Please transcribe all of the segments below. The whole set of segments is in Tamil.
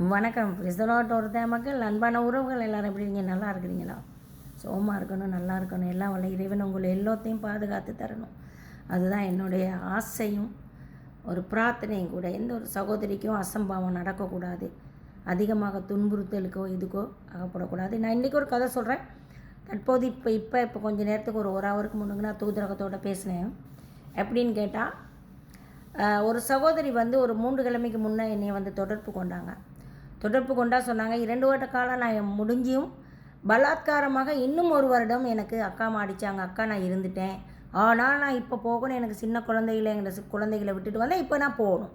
வணக்கம். ரிசர்வாட் ஒரு மக்கள் அன்பான உறவுகள் எல்லாரும் எப்படி நீங்கள் நல்லா இருக்கிறீங்களா? சோமா இருக்கணும் நல்லா இருக்கணும். எல்லாம் வல்ல இறைவன் உங்களை எல்லாத்தையும் பாதுகாத்து தரணும். அதுதான் என்னுடைய ஆசையும் ஒரு பிரார்த்தனையும் கூட. எந்த ஒரு சகோதரிக்கும் அசம்பாவம் நடக்கக்கூடாது. அதிகமாக துன்புறுத்தலுக்கோ இதுக்கோ அகப்படக்கூடாது நான் இன்றைக்கி ஒரு கதை சொல்கிறேன் தற்போது இப்போ இப்போ இப்போ கொஞ்ச நேரத்துக்கு ஒரு ஒரு ஹவருக்கு முன்னுக்கு நான் தூதரகத்தோடு பேசினேன். எப்படின்னு கேட்டால் ஒரு சகோதரி வந்து ஒரு மூன்று கிழமைக்கு முன்னே என்னை வந்து தொடர்பு கொண்டாங்க. தொடர்பு கொண்டா சொன்னாங்க. இரண்டு வருட காலம் நான் முடிஞ்சியும் பலாத்காரமாக இன்னும் ஒரு வருடம் எனக்கு அக்கா மாடிச்சாங்க அக்கா நான் இருந்துட்டேன். ஆனால் நான் இப்போ போகணும். எனக்கு சின்ன குழந்தைகளை எங்களை குழந்தைகளை விட்டுட்டு வந்தேன் இப்போ நான் போகணும்.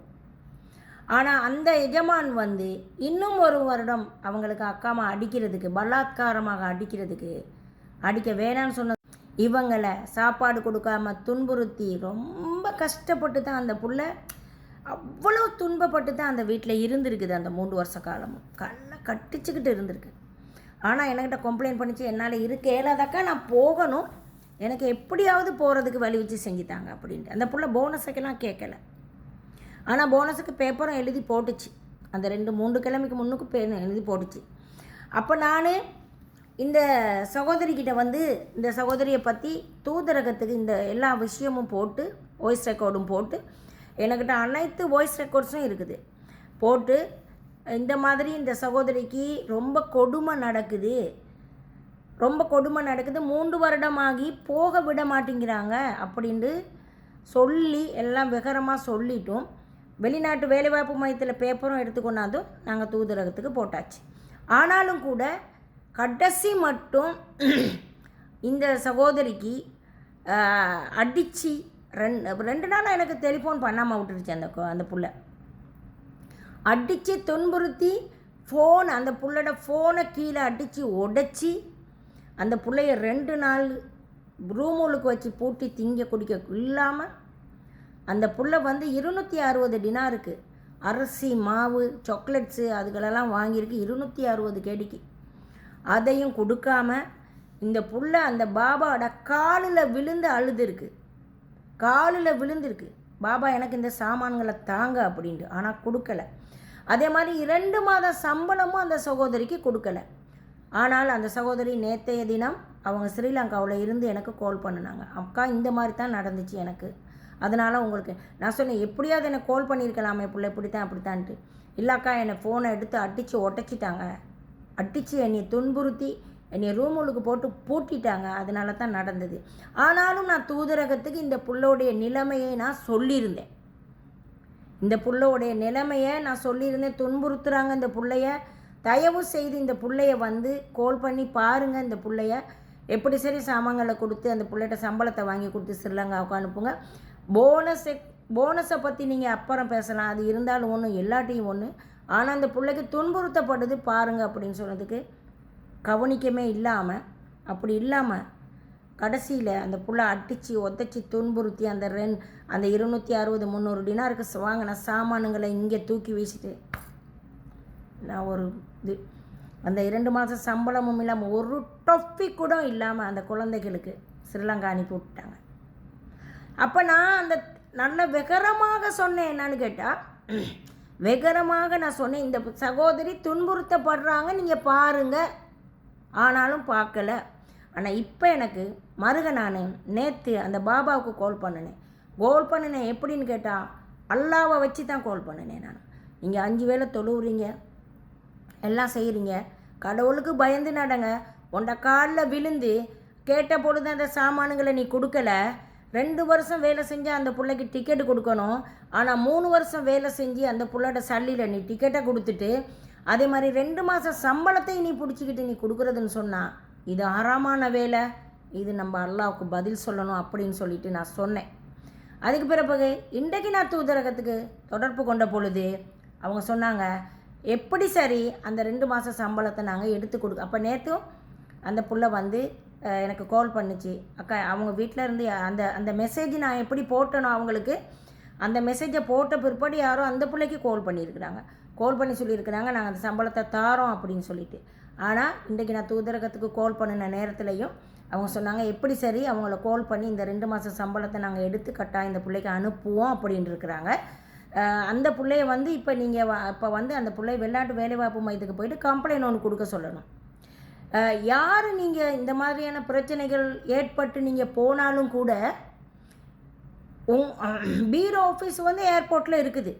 ஆனால் அந்த எஜமான் வந்து இன்னும் ஒரு வருடம் அவங்களுக்கு அக்காமா அடிக்கிறதுக்கு பலாத்காரமாக அடிக்கிறதுக்கு அடிக்க வேணான்னு சொன்ன இவங்களை சாப்பாடு கொடுக்காம துன்புறுத்தி ரொம்ப கஷ்டப்பட்டு தான் அந்த புள்ள அவ்வளோ துன்பப்பட்டு தான் அந்த வீட்டில் இருந்திருக்குது அந்த மூன்று வருஷ காலமும் கண்ணை கட்டிச்சுக்கிட்டு இருந்திருக்கு. ஆனால் என்கிட்ட கம்ப்ளைண்ட் பண்ணிச்சு என்னால் இருக்க இயலாதாக்கா நான் போகணும். எனக்கு எப்படியாவது போகிறதுக்கு வழி வச்சு செஞ்சுட்டாங்க அப்படின்ட்டு. அந்த புள்ள போனஸுக்கெல்லாம் கேட்கல. ஆனால் போனஸுக்கு பேப்பரும் எழுதி போட்டுச்சு. அந்த ரெண்டு மூன்று கிழமைக்கு முன்னுக்கு பே எழுதி போட்டுச்சு. அப்போ நான் இந்த சகோதரிக்கிட்ட வந்து இந்த சகோதரியை பற்றி தூதரகத்துக்கு இந்த எல்லா விஷயமும் போட்டு வாய்ஸ் ரெக்கார்டும் போட்டு என்கிட்ட அனைத்து வாய்ஸ் ரெக்கார்ட்ஸும் இருக்குது. போட்டு இந்த மாதிரி இந்த சகோதரிக்கு ரொம்ப கொடுமை நடக்குது. ரொம்ப கொடுமை நடக்குது. மூன்று வருடமாகி போக விட மாட்டேங்கிறாங்க அப்படின்ட்டு சொல்லி எல்லாம் விகரமாக சொல்லிட்டோம். வெளிநாட்டு வேலைவாய்ப்பு மையத்தில் பேப்பரும் எடுத்து நாங்கள் தூதரகத்துக்கு போட்டாச்சு. ஆனாலும் கூட கடைசி மட்டும் இந்த சகோதரிக்கு அடித்து ரெண்டு ரெண்டு நாளாக எனக்கு டெலிஃபோன் பண்ணாமல் விட்டுருச்சு அந்த அந்த புள்ள. அடித்து துன்புறுத்தி ஃபோன் அந்த புள்ளோட ஃபோனை கீழே அடித்து உடைச்சி அந்த பிள்ளைய ரெண்டு நாள் ரூமுகளுக்கு வச்சு பூட்டி திங்க குடிக்க இல்லாமல் அந்த புள்ள வந்து இருநூற்றி அறுபது டினாருக்கு. அரிசி மாவு சாக்லேட்ஸு அதுகளெல்லாம் வாங்கியிருக்கு இருநூற்றி அறுபது கேடிக்கு. அதையும் கொடுக்காம இந்த புள்ள அந்த பாபாவோட காலில் விழுந்து அழுதுருக்கு. காலில் விழுந்திருக்கு. பாபா எனக்கு இந்த சாமான்களை தாங்க அப்படின்ட்டு. ஆனால் கொடுக்கல. அதே மாதிரி இரண்டு மாத சம்பளமும் அந்த சகோதரிக்கு கொடுக்கல. ஆனால் அந்த சகோதரி நேற்றைய தினம் அவங்க ஸ்ரீலங்காவில் இருந்து எனக்கு கால் பண்ணினாங்க. அக்கா இந்த மாதிரி தான் நடந்துச்சு எனக்கு. அதனால் உங்களுக்கு நான் சொன்னேன் எப்படியாவது என்னை கால் பண்ணியிருக்கலாமே பிள்ளை இப்படித்தான் அப்படித்தான்ட்டு. இல்லைக்கா என்னை ஃபோனை எடுத்து அடித்து ஒட்டச்சிட்டாங்க. அடித்து என்னை துன்புறுத்தி என்னை ரூமுகளுக்கு போட்டு பூட்டிட்டாங்க. அதனால தான் நடந்தது. ஆனாலும் நான் தூதரகத்துக்கு இந்த புள்ளோடைய நிலைமையை நான் சொல்லியிருந்தேன். இந்த புள்ளோடைய நிலைமையை நான் சொல்லியிருந்தேன். துன்புறுத்துகிறாங்க இந்த பிள்ளைய. தயவு செய்து இந்த பிள்ளைய வந்து கோல் பண்ணி பாருங்கள் இந்த பிள்ளைய. எப்படி சரி சாமான்களை கொடுத்து அந்த பிள்ளைகிட்ட சம்பளத்தை வாங்கி கொடுத்து ஸ்ரீலங்காவுக்கு அனுப்புங்க. போனஸை போனஸை பற்றி நீங்கள் அப்புறம் பேசலாம். அது இருந்தாலும் ஒன்று எல்லாட்டையும் ஒன்று ஆனால் அந்த பிள்ளைக்கு துன்புறுத்தப்படுது பாருங்கள் அப்படின்னு சொன்னதுக்கு கவனிக்கமே இல்லாமல் அப்படி இல்லாமல் கடைசியில் அந்த புள்ள அடித்து ஒத்தச்சி துன்புறுத்தி அந்த ரென் அந்த இருநூற்றி அறுபது முந்நூறு டினாருக்கு வாங்கின சாமானுங்களை இங்கே தூக்கி வீசிட்டு. நான் ஒரு இது. அந்த இரண்டு மாதம் சம்பளமும் இல்லாமல் ஒரு டொஃபி கூட இல்லாமல் அந்த குழந்தைகளுக்கு ஸ்ரீலங்கா அனுப்பி விட்டாங்க. அப்போ நான் அந்த நல்ல வெகரமாக சொன்னேன் என்னன்னு கேட்டால் வெகரமாக நான் சொன்னேன் இந்த சகோதரி துன்புறுத்தப்படுறாங்க நீங்கள் பாருங்கள் ஆனாலும் பார்க்கல. ஆனால் இப்போ எனக்கு மருக நான் நேற்று அந்த பாபாவுக்கு கால் பண்ணினேன். கால் பண்ணினேன் எப்படின்னு கேட்டால் அல்லாவை வச்சு தான் கால் பண்ணினேன் நான். நீங்கள் அஞ்சு வேளை தொழுவுறீங்க எல்லாம் செய்கிறீங்க கடவுளுக்கு பயந்து நடங்க உண்ட காலில் விழுந்து கேட்ட பொழுது அந்த சாமானுங்களை நீ கொடுக்கல. ரெண்டு வருஷம் வேலை செஞ்சு அந்த பிள்ளைக்கு டிக்கெட்டு கொடுக்கணும். ஆனால் மூணு வருஷம் வேலை செஞ்சு அந்த பிள்ளோட சல்லியில் நீ டிக்கெட்டை கொடுத்துட்டு அதே மாதிரி ரெண்டு மாதம் சம்பளத்தையும் நீ பிடிச்சிக்கிட்டு நீ கொடுக்குறதுன்னு சொன்னால் இது ஆறாமான வேலை. இது நம்ம அல்லாவுக்கு பதில் சொல்லணும் அப்படின்னு சொல்லிட்டு நான் சொன்னேன். அதுக்கு பிறகு இன்றைக்கு நான் தூதரகத்துக்கு தொடர்பு கொண்ட பொழுது அவங்க சொன்னாங்க எப்படி சரி அந்த ரெண்டு மாதம் சம்பளத்தை நாங்கள் எடுத்து கொடுக்க அப்போ நேற்றும் அந்த புள்ள வந்து எனக்கு கால் பண்ணுச்சு. அக்கா அவங்க வீட்டில் இருந்து அந்த அந்த மெசேஜ் நான் எப்படி போட்டணும் அவங்களுக்கு அந்த மெசேஜை போட்ட பிற்பாடு யாரோ அந்த பிள்ளைக்கு கால் பண்ணியிருக்கிறாங்க. கால் பண்ணி சொல்லியிருக்கிறாங்க நாங்கள் அந்த சம்பளத்தை தாரோம் அப்படின்னு சொல்லிட்டு. ஆனால் இன்றைக்கி நான் தூதரகத்துக்கு கால் பண்ணின நேரத்துலையும் அவங்க சொன்னாங்க எப்படி சரி அவங்கள கால் பண்ணி இந்த ரெண்டு மாதம் சம்பளத்தை நாங்கள் எடுத்து கட்டாக இந்த பிள்ளைக்கு அனுப்புவோம் அப்படின்னு இருக்கிறாங்க. அந்த பிள்ளைய வந்து இப்போ நீங்கள் இப்போ வந்து அந்த பிள்ளை வெளிநாட்டு வேலைவாய்ப்பு மையத்துக்கு போயிட்டு கம்ப்ளைண்ட் ஒன்று கொடுக்க சொல்லணும். யார் நீங்கள் இந்த மாதிரியான பிரச்சனைகள் ஏற்பட்டு நீங்கள் போனாலும் கூட உங் பீரோ ஆஃபீஸ் வந்து ஏர்போர்ட்டில் இருக்குது.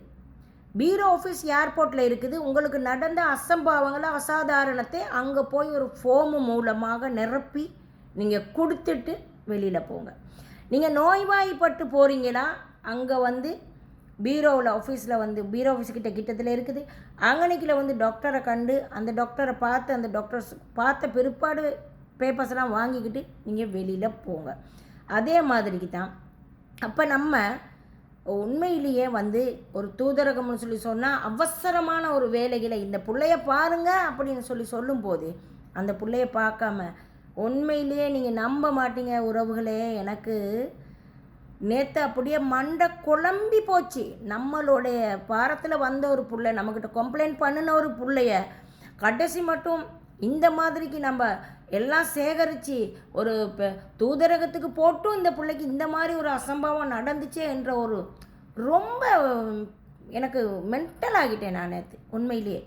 பீரோ ஆஃபீஸ் ஏர்போர்ட்டில் இருக்குது. உங்களுக்கு நடந்த அசம்பாவங்களை அசாதாரணத்தை அங்கே போய் ஒரு ஃபோமு மூலமாக நிரப்பி நீங்கள் கொடுத்துட்டு வெளியில் போங்க. நீங்கள் நோய்வாய்ப்பட்டு போகிறீங்கன்னா அங்கே வந்து பீரோவில் ஆஃபீஸில் வந்து பீரோ ஆஃபீஸ்கிட்ட கிட்டத்தில் இருக்குது. அங்கனைக்கில் வந்து டாக்டரை கண்டு அந்த டாக்டரை பார்த்து அந்த டாக்டர்ஸ் பார்த்த பிற்பாடு பேப்பர்ஸ்லாம் வாங்கிக்கிட்டு நீங்கள் வெளியில் போங்க. அதே மாதிரிக்கு தான். அப்போ நம்ம உண்மையிலேயே வந்து ஒரு தூதரகம்னு சொல்லி சொன்னால் அவசரமான ஒரு வேலைகளை இந்த பிள்ளைய பாருங்க அப்படின்னு சொல்லி சொல்லும்போது அந்த பிள்ளைய பார்க்காம உண்மையிலேயே நீங்கள் நம்ப மாட்டீங்க உறவுகளே எனக்கு நேற்று அப்படியே மண்டை குழம்பி போச்சு. நம்மளுடைய பாரத்தில் வந்த ஒரு பிள்ளை நம்மக்கிட்ட கம்ப்ளைண்ட் பண்ணின ஒரு பிள்ளைய கடைசி மட்டும் இந்த மாதிரிக்கு நம்ம எல்லாம் சேகரித்து ஒரு தூதரகத்துக்கு போட்டும் இந்த பிள்ளைக்கு இந்த மாதிரி ஒரு அசம்பவம் நடந்துச்சே என்ற ஒரு ரொம்ப எனக்கு மென்டல் ஆகிட்டேன் நான் நேற்று உண்மையிலேயே.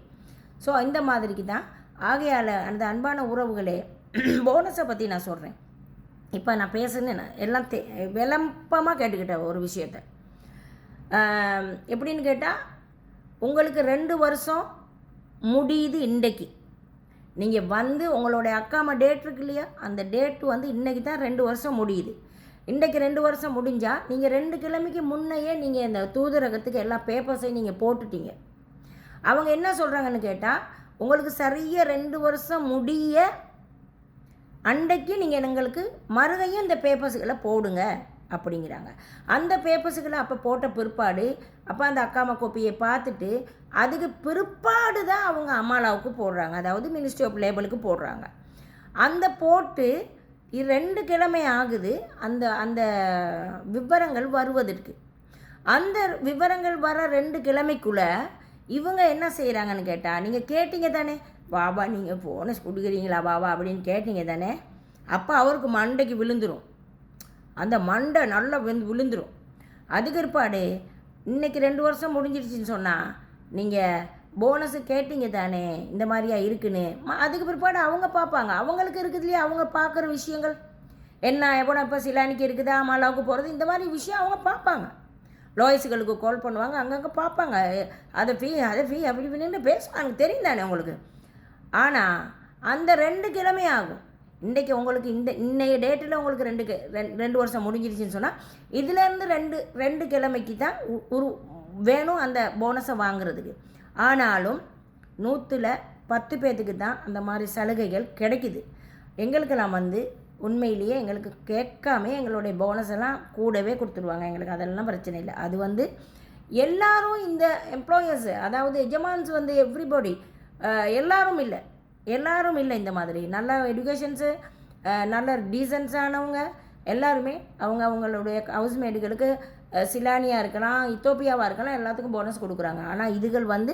ஸோ இந்த மாதிரிக்கு தான். ஆகையால் அந்த அன்பான உறவுகளே போனஸை பற்றி நான் சொல்கிறேன் இப்போ நான் பேசுனேன் நான் எல்லாம் தே விளம்பமாக கேட்டுக்கிட்டேன் ஒரு விஷயத்த. எப்படின்னு கேட்டால் உங்களுக்கு ரெண்டு வருஷம் முடியுது இன்றைக்கு. நீங்கள் வந்து உங்களுடைய அக்காம டேட் இருக்கு இல்லையா? அந்த டேட்டு வந்து இன்றைக்கி தான் ரெண்டு வருஷம் முடியுது. இன்றைக்கு ரெண்டு வருஷம் முடிஞ்சால் நீங்கள் ரெண்டு கிழமைக்கு முன்னையே நீங்கள் இந்த தூதரகத்துக்கு எல்லா பேப்பர்ஸையும் நீங்கள் போட்டுட்டீங்க. அவங்க என்ன சொல்கிறாங்கன்னு கேட்டால் உங்களுக்கு சரியாக ரெண்டு வருஷம் முடிய அன்றைக்கு நீங்கள் எங்களுக்கு மறுகையும் இந்த பேப்பர்ஸுகளை போடுங்க. அப்படிங்கிறாங்க. அந்த பேப்பர்ஸுகளை அப்போ போட்ட பிற்பாடு அப்போ அந்த அக்காமா கோப்பியை பார்த்துட்டு அதுக்கு பிற்பாடு தான் அவங்க அம்மாலாவுக்கு போடுறாங்க. அதாவது மினிஸ்ட்ரி ஆஃப் லேபலுக்கு போடுறாங்க. அந்த போட்டு ரெண்டு கிழமை ஆகுது. அந்த அந்த விவரங்கள் வருவதற்கு. அந்த விவரங்கள் வர ரெண்டு கிழமைக்குள்ளே இவங்க என்ன செய்கிறாங்கன்னு கேட்டால் நீங்கள் கேட்டீங்க தானே? பாபா நீங்கள் போனஸ் கொடுக்குறீங்களா பாபா அப்படின்னு கேட்டீங்க தானே? அப்போ அவருக்கு மண்டைக்கு விழுந்துடும் அந்த மண்டை நல்லா வந்து விழுந்துடும் அதுக்கு பிற்பாடு இன்னைக்கு ரெண்டு வருஷம் முடிஞ்சிடுச்சின்னு சொன்னால் நீங்கள் போனஸு கேட்டீங்க தானே இந்த மாதிரியா இருக்குன்னு. அதுக்கு பிற்பாடு அவங்க பார்ப்பாங்க. அவங்களுக்கு இருக்குது இல்லையா? அவங்க பார்க்குற விஷயங்கள். என்ன எவ்வளோ இப்போ சிலானிக்கு இருக்குதா மலாவுக்கு போகிறது இந்த மாதிரி விஷயம் அவங்க பார்ப்பாங்க. லோயஸுகளுக்கு கால் பண்ணுவாங்க அங்கங்கே பார்ப்பாங்க. அதை ஃபீ அதை ஃபீ அப்படி இப்படின்னு பேசுவாங்க. தெரியும் தானே உங்களுக்கு. ஆனால் அந்த ரெண்டு கிழமை ஆகும் இன்றைக்கி உங்களுக்கு இந்த இன்றைய டேட்டில் உங்களுக்கு ரெண்டு ரெண்டு வருஷம் முடிஞ்சிருச்சுன்னு சொன்னால் இதுலேருந்து ரெண்டு ரெண்டு கிழமைக்கு தான் உ- ஒரு வேணும் அந்த போனஸை வாங்குறதுக்கு. ஆனாலும் நூற்றில் பத்து பேர்த்துக்கு தான் அந்த மாதிரி சலுகைகள் கிடைக்குது. எங்களுக்கெல்லாம் வந்து உண்மையிலேயே எங்களுக்கு கேட்காம எங்களுடைய போனஸ் எல்லாம் கூடவே கொடுத்துருவாங்க. எங்களுக்கு அதெல்லாம் பிரச்சனை இல்லை. அது வந்து எல்லாரும் இந்த எம்ப்ளாயர்ஸு அதாவது எஜமான்ஸ் வந்து எவ்ரிபடி எல்லாரும் இல்லை. எல்லாரும் இல்லை இந்த மாதிரி. நல்ல எஜுகேஷன்ஸு நல்ல டீசன்ஸானவங்க எல்லாருமே அவங்க அவங்களுடைய ஹவுஸ்மேட்டுகளுக்கு சிலானியாக இருக்கலாம் இத்தோப்பியாவாக இருக்கலாம் எல்லாத்துக்கும் போனஸ் கொடுக்குறாங்க. ஆனால் இதுகள் வந்து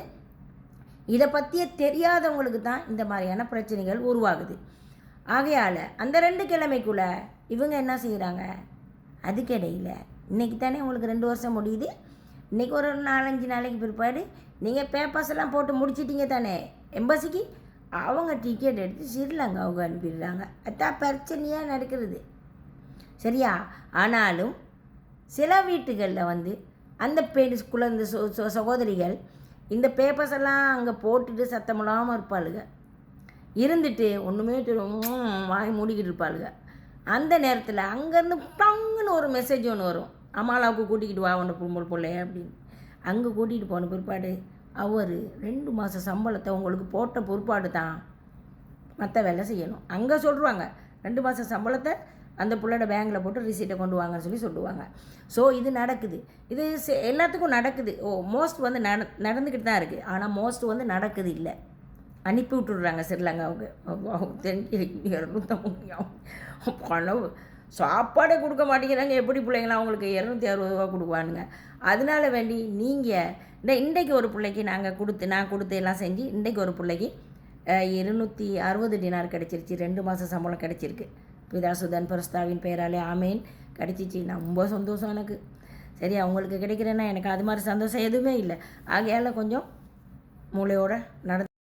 இதை பற்றிய தெரியாதவங்களுக்கு தான் இந்த மாதிரியான பிரச்சனைகள் உருவாகுது. ஆகையால் அந்த ரெண்டு கிழமைக்குள்ள இவங்க என்ன செய்கிறாங்க அதுக்கிடையில் இன்னைக்கு தானே உங்களுக்கு ரெண்டு வருஷம் முடியுது. இன்றைக்கி ஒரு நாலஞ்சு நாளைக்கு பிற்பாடு நீங்கள் பேப்பர்ஸ் எல்லாம் போட்டு முடிச்சிட்டிங்க தானே? எம்பசிக்கு அவங்க டிக்கெட் எடுத்து ஸ்ரீலங்காவுக்கு அனுப்பிடுறாங்க. அதான் பிரச்சனையாக நடக்கிறது. சரியா? ஆனாலும் சில வீட்டுகளில் வந்து அந்த பெண் குழந்த சோ சகோதரிகள் இந்த பேப்பர்ஸ் எல்லாம் அங்கே போட்டுட்டு சத்தமில்லாமல் இருப்பாளுங்க இருந்துட்டு ஒன்றுமே தெரியும் வாய் மூடிக்கிட்டு இருப்பாளுங்க அந்த நேரத்தில் அங்கேருந்து டங்குன்னு ஒரு மெசேஜ் ஒன்று வரும். அம்மாலாவுக்கு கூட்டிக்கிட்டு வா ஒன்று பொம்பளை பிள்ளைய அப்படின்னு. அங்கே கூட்டிகிட்டு போன பிற்பாடு அவர் ரெண்டு மாத சம்பளத்தை உங்களுக்கு போட்ட பிற்பாடு தான். மற்ற வேலை செய்யணும். அங்கே சொல்கிறாங்க ரெண்டு மாதம் சம்பளத்தை அந்த புள்ளோட பேங்கில் போட்டு ரிசீட்டை கொண்டு வாங்கன்னு சொல்லி சொல்லுவாங்க. ஸோ இது நடக்குது. இது செ- எல்லாத்துக்கும் நடக்குது. ஓ மோஸ்ட் வந்து நட நடந்துக்கிட்டு தான் இருக்குது ஆனால் மோஸ்ட் வந்து நடக்குது இல்லை. அனுப்பி விட்டுடுறாங்க ஸ்ரீலங்காவுக்கு அவங்க. தெரிஞ்சு பணம் சாப்பாடே கொடுக்க மாட்டேங்கிறாங்க. எப்படி பிள்ளைங்களாம் அவங்களுக்கு இரநூத்தி அறுபது ரூபா கொடுக்குவானுங்க. அதனால வேண்டி நீங்கள் இந்த இன்றைக்கு ஒரு பிள்ளைக்கு நாங்கள் கொடுத்து நான் கொடுத்து எல்லாம் செஞ்சு இன்றைக்கு ஒரு பிள்ளைக்கு இருநூற்றி அறுபது டினார் கிடச்சிருச்சு. ரெண்டு மாதம் சம்பளம் கிடச்சிருக்கு. பிதா சுதன் பிரஸ்தாவின் பெயராலே ஆமேன். கிடச்சிச்சு. ரொம்ப சந்தோஷம் எனக்கு. சரி அவங்களுக்கு கிடைக்கிறேன்னா எனக்கு அது மாதிரி சந்தோஷம் எதுவுமே இல்லை. ஆகையால் கொஞ்சம் மூளையோட நடந்து